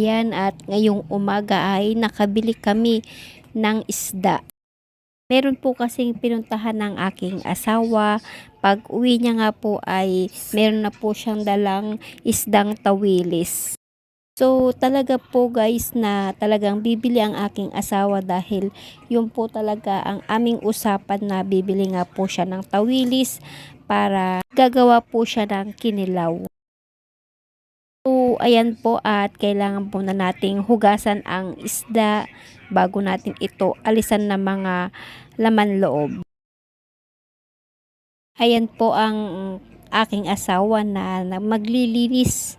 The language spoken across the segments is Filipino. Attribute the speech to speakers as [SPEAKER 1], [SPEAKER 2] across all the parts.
[SPEAKER 1] Ayan at ngayong umaga ay nakabili kami ng isda. Meron po kasing pinuntahan ng aking asawa. Pag uwi niya nga po ay meron na po siyang dalang isdang tawilis. So talaga po guys na talagang bibili ang aking asawa dahil yun po talaga ang aming usapan na bibili nga po siya ng tawilis para gagawa po siya ng kinilaw. So, ayan po at kailangan po na nating hugasan ang isda bago natin ito alisan ng mga laman loob. Ayan po ang aking asawa na, maglilinis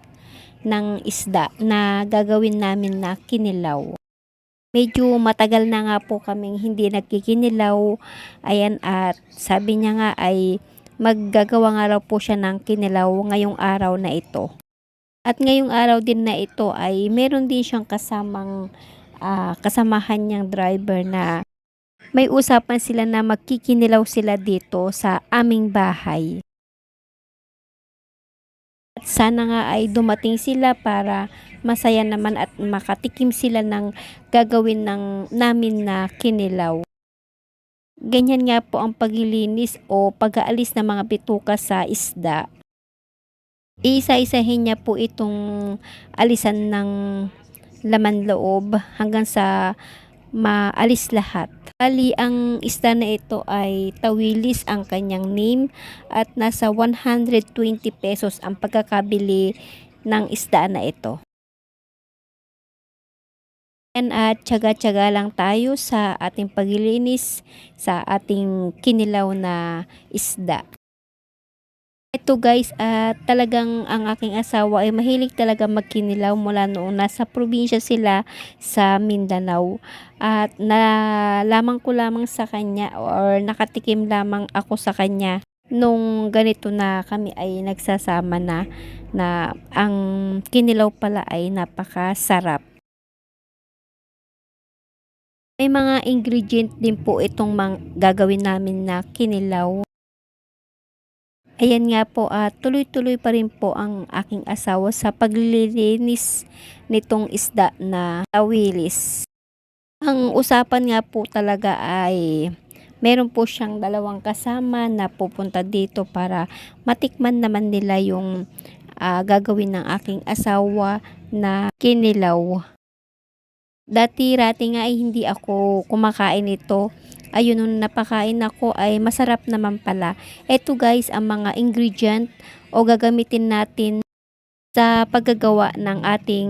[SPEAKER 1] ng isda na gagawin namin na kinilaw. Medyo matagal na nga po kaming hindi nagkikinilaw. Ayan at sabi niya nga ay maggagawa nga raw po siya ng kinilaw ngayong araw na ito. At ngayong araw din na ito ay meron din siyang kasamang ah, kasamahan niyang driver na may usapan sila na magkikinilaw sila dito sa aming bahay. At sana nga ay dumating sila para masaya naman at makatikim sila ng gagawin ng namin na kinilaw. Ganyan nga po ang paglilinis o pag-aalis ng mga bituka sa isda. Isa-isahin niya po itong alisan ng laman loob hanggang sa maalis lahat. Bali, ang isda na ito ay tawilis ang kanyang name at nasa 120 pesos ang pagkakabili ng isda na ito. Yan at tsaga-tsaga lang tayo sa ating paglilinis sa ating kinilaw na isda. Ito guys, at talagang ang aking asawa ay mahilig talaga magkinilaw mula noong nasa probinsya sila sa Mindanao. At nalaman ko lamang sa kanya or nakatikim lamang ako sa kanya nung ganito na kami ay nagsasama na na ang kinilaw pala ay napakasarap. May mga ingredient din po itong gagawin namin na kinilaw. Ayan nga po at tuloy-tuloy pa rin po ang aking asawa sa paglilinis nitong isda na tawilis. Ang usapan nga po talaga ay meron po siyang dalawang kasama na pupunta dito para matikman naman nila yung ah, gagawin ng aking asawa na kinilaw. Dati-rati nga ay hindi ako kumakain ito ayun nung napakain ako ay masarap naman pala. Ito guys ang mga ingredient o gagamitin natin sa paggagawa ng ating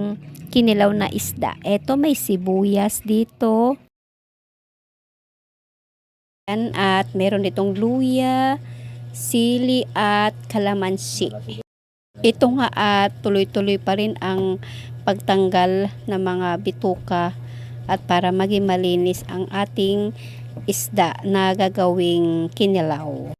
[SPEAKER 1] kinilaw na isda. Ito may sibuyas dito. Yan, at meron ditong luya, sili at kalamansi. Ito nga at tuloy-tuloy pa rin ang pagtanggal ng mga bituka at para maging malinis ang ating isda na gagawing kinilaw.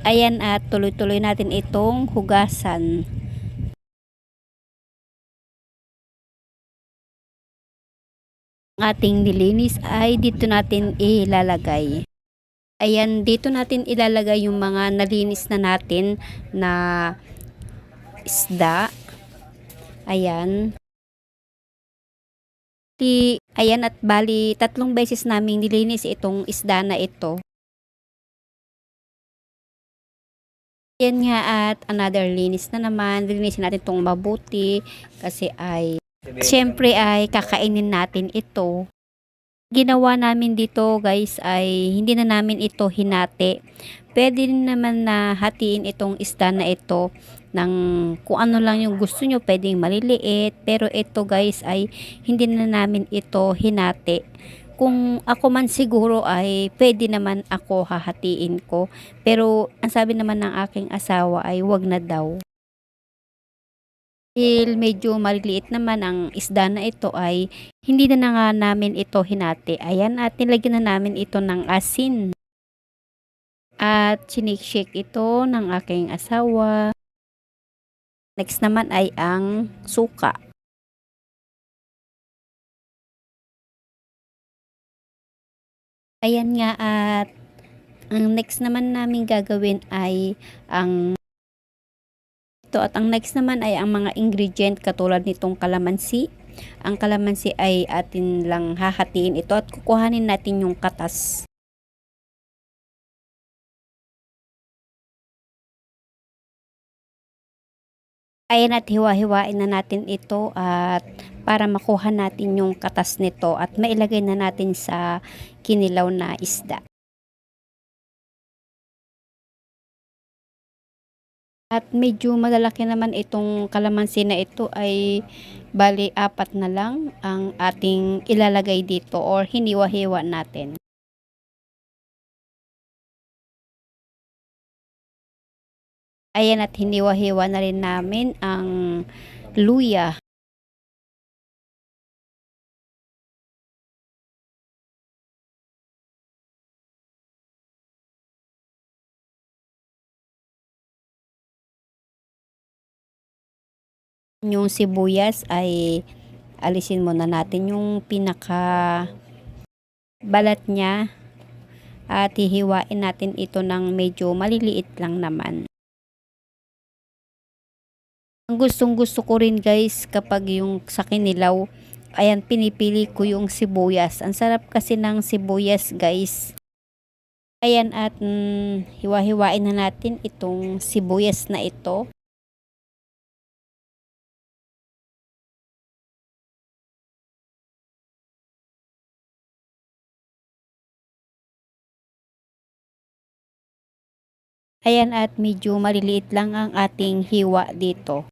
[SPEAKER 1] Ayan at tuloy-tuloy natin itong hugasan. Ating nilinis ay dito natin ilalagay. Ayan, dito natin ilalagay yung mga nalinis na natin na isda. Ayan. Di, ayan at bali, tatlong beses namin nilinis itong isda na ito. Ayan nga at another linis na naman. Linisin natin itong mabuti kasi ay Siyempre ay kakainin natin ito. Ginawa namin dito guys ay hindi na namin ito hinati. Pwede rin naman na hatiin itong isda na ito ng kung ano lang yung gusto nyo. Pwedeng maliliit. Pero ito guys ay hindi na namin ito hinati. Kung ako man siguro ay pwede naman ako hahatiin ko. Pero ang sabi naman ng aking asawa ay wag na daw. Dahil medyo maliliit naman ang isda na ito ay hindi na, na nga namin ito hinati. Ayan at nilagyan na namin ito ng asin. At shake ito ng aking asawa. Next naman ay ang suka. Ayan nga at ang next naman namin gagawin ay ang ito at ang next naman ay ang mga ingredient katulad nitong kalamansi. Ang kalamansi ay atin lang hahatiin ito at kukuhanin natin yung katas. Ayan at hiwa-hiwain na natin ito at para makuha natin yung katas nito at mailagay na natin sa kinilaw na isda. At medyo malalaki naman itong kalamansi na ito ay bali apat na lang ang ating ilalagay dito or hiniwa-hiwa natin. Ayan at hiniwa-hiwa na rin namin ang luya. Yung sibuyas ay alisin muna natin yung pinaka balat niya at hihiwain natin ito ng medyo maliliit lang naman. Ang gustong gusto ko rin guys kapag yung sa kinilaw, ayan pinipili ko yung sibuyas. Ang sarap kasi ng sibuyas guys. Ayan at mm, hiwa-hiwain na natin itong sibuyas na ito. Ayan at medyo maliliit lang ang ating hiwa dito.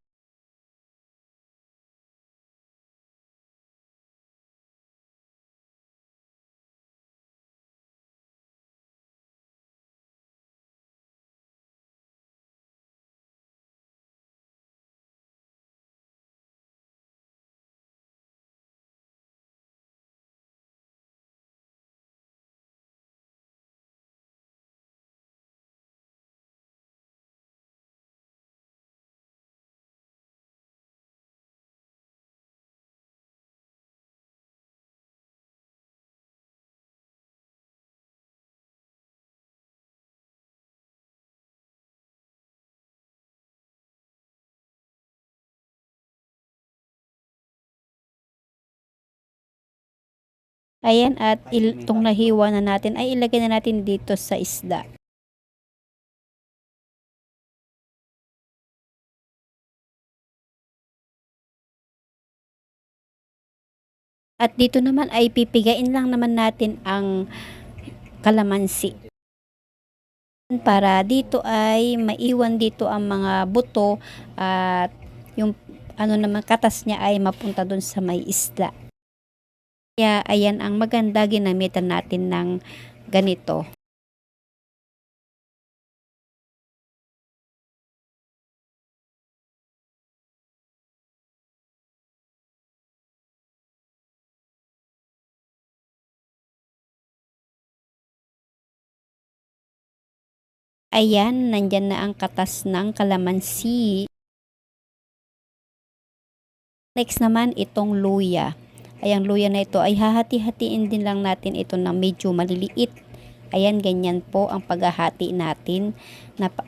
[SPEAKER 1] Ayan at itong nahiwa na natin ay ilagay na natin dito sa isda. At dito naman ay pipigain lang naman natin ang kalamansi. Para dito ay maiwan dito ang mga buto at yung ano naman katas niya ay mapunta dun sa may isda. Kaya ayan ang maganda ginamitan natin ng ganito. Ayan, nandyan na ang katas ng kalamansi. Next naman, itong luya. Ayang luya na ito ay hahati-hatiin din lang natin ito na medyo maliliit. Ayan, ganyan po ang paghahati natin.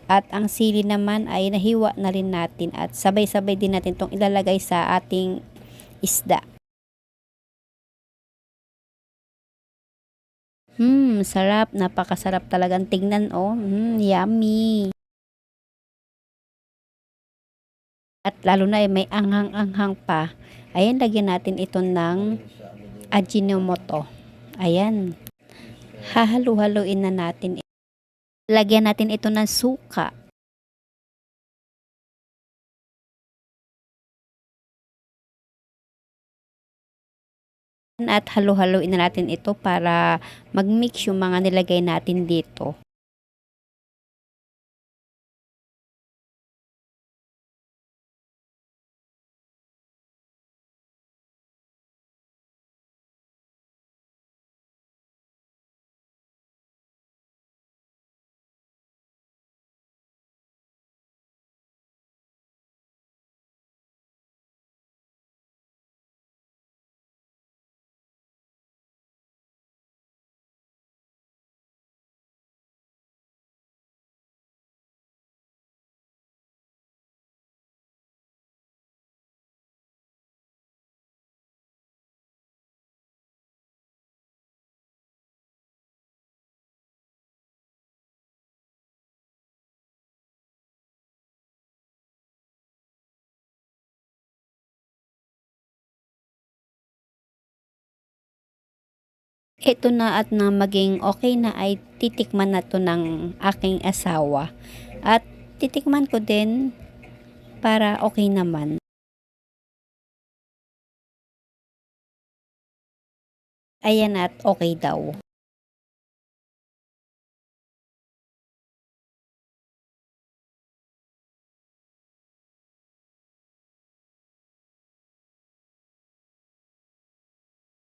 [SPEAKER 1] At ang sili naman ay nahiwa na rin natin at sabay-sabay din natin itong ilalagay sa ating isda. Hmm, sarap. Napakasarap talagang tingnan, oh. Hmm, yummy. At lalo na ay may anghang-anghang pa. Ayan, lagyan natin ito ng ajinomoto. Ayan. Hahalu-haluin na natin. Lagyan natin ito ng suka. at halo-haloin na natin ito para mag-mix yung mga nilagay natin dito. Ito na at na maging okay na ay titikman na to ng aking asawa. At titikman ko din para okay naman. Ayan at okay daw.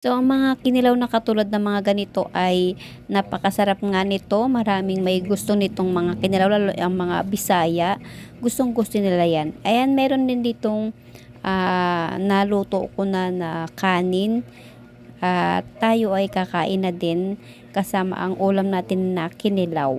[SPEAKER 1] So, ang mga kinilaw na katulad ng mga ganito ay napakasarap nga nito. Maraming may gusto nitong mga kinilaw, lalo ang mga Bisaya. Gustong gusto nila yan. Ayan, meron din ditong ah, naluto ko na na kanin. At tayo ay kakain na din kasama ang ulam natin na kinilaw.